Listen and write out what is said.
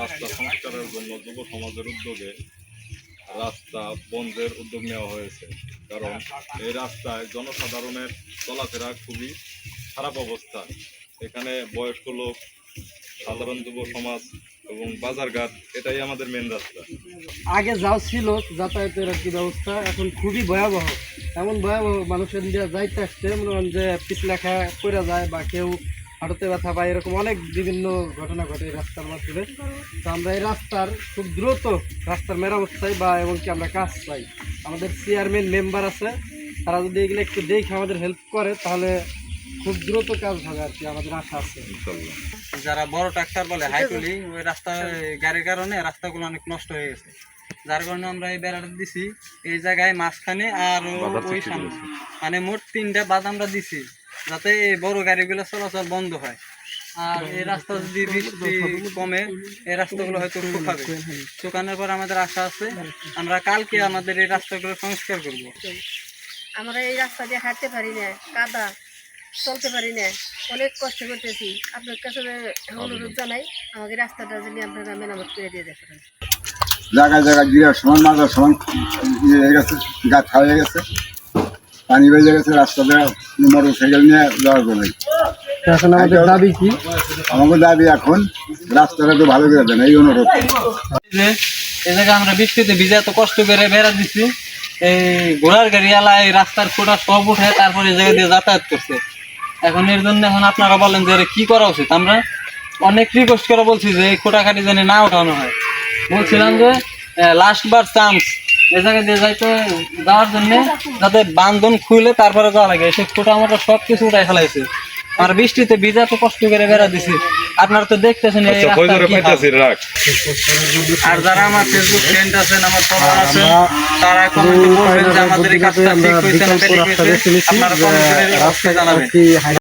রাস্তা সংস্কারের জন্য যুব সমাজের উদ্যোগে রাস্তা বন্ধের উদ্যোগ নেওয়া হয়েছে। কারণ এই রাস্তায় জনসাধারণের চলাফেরা খুবই খারাপ অবস্থা। এখানে বয়স্ক লোক, সাধারণ যুব সমাজ এবং বাজারঘাট, এটাই আমাদের মেন রাস্তা। আগে যাও ছিল যাতায়াতের কি ব্যবস্থা, এখন খুবই ভয়াবহ। এমন ভয়াবহ মানুষের যাইতে আসছে, মনে করেন যে পিছলেখা করে যায় বা কেউ হাঁটুতে ব্যথা পায় এরকম অনেক বিভিন্ন ঘটনা ঘটে এই রাস্তার মাধ্যমে তো আমরা এই রাস্তার খুব দ্রুত রাস্তার মেরামত চাই বা এমনকি আমরা কাজ চাই আমাদের চেয়ারম্যান মেম্বার আছে তারা যদি এগুলো একটু দেখে আমাদের হেল্প করে তাহলে খুব দ্রুত কাজ হবে আর কি আমাদের আশা আছে। যারা বড় ট্রাক্টর বলে হাইটুলি ওই রাস্তা গাড়ির কারণে রাস্তাগুলো অনেক নষ্ট হয়ে গেছে। যার কারণে আমরা এই বেড়াটা দিছি এই জায়গায় মাঝখানে আর ওই সামনে। মানে মোট তিনটা বাদ আমরা দিছি। যাতে এই বড় গাড়িগুলো চলাচল বন্ধ হয়। আর এই রাস্তা যদি বৃষ্টি কমে এই রাস্তাগুলো হয়তো শুকাবে শুকানোর পর আমাদের আশা আছে আমরা কালকে আমাদের এই রাস্তাগুলো সংস্কার করব। আমরা এই রাস্তা দিয়ে হাঁটতে পারি না কাদা চলতে পারি না। অনেক কষ্ট করতেছি। আপনার কাছে অনুরোধ জানাই আমাকে রাস্তাটা যদি আপনারা মেরামত করে দিয়ে দেখেন। জায়গায় জায়গায় জিরার সমান মাজার সমান ইয়ে হয়ে গেছে গাছ হয়ে গেছে। পানি বেজে গেছে রাস্তাতে মোটর সাইকেল নিয়ে যাওয়ার পরে এখন আমাদের দাবি কি? আমাকে দাবি এখন রাস্তাটা একটু ভালো করে দেন এই অনুরোধ। যে এই জায়গায় আমরা বৃষ্টিতে ভিজে এত কষ্ট করে বেড়া দিচ্ছি এই ঘোড়ার গাড়ি আলা এই রাস্তার খোঁটা সব উঠে তারপরে এই জায়গা দিয়ে যাতায়াত করছে। এখন এর জন্য এখন আপনারা বলেন যে কি করা উচিত? আমরা অনেক রিকোয়েস্ট করে বলছি যে এই খোটা খাটি যেন না উঠানো হয়। বলছিলাম যে লাস্ট বার চান্স এই জায়গা দিয়ে যাইতে যাওয়ার জন্য যাতে বান্ধন খুলে তারপরে যাওয়া লাগে। সব কিছু উঠাই ফেলাইছে। আর বৃষ্টিতে ভিজা তো কষ্ট করে বেড়া দিছি। আপনারা তো দেখতেছেন এই আচ্ছা আর যারা আমার ফেসবুক ফ্রেন্ড আছেন আমার ফলোয়ার আছেন তারা কমেন্টে বলবেন যে আমাদের এই কাজটা ঠিক হয়েছে না আপনারা কমেন্ট করে জানাবেন। কি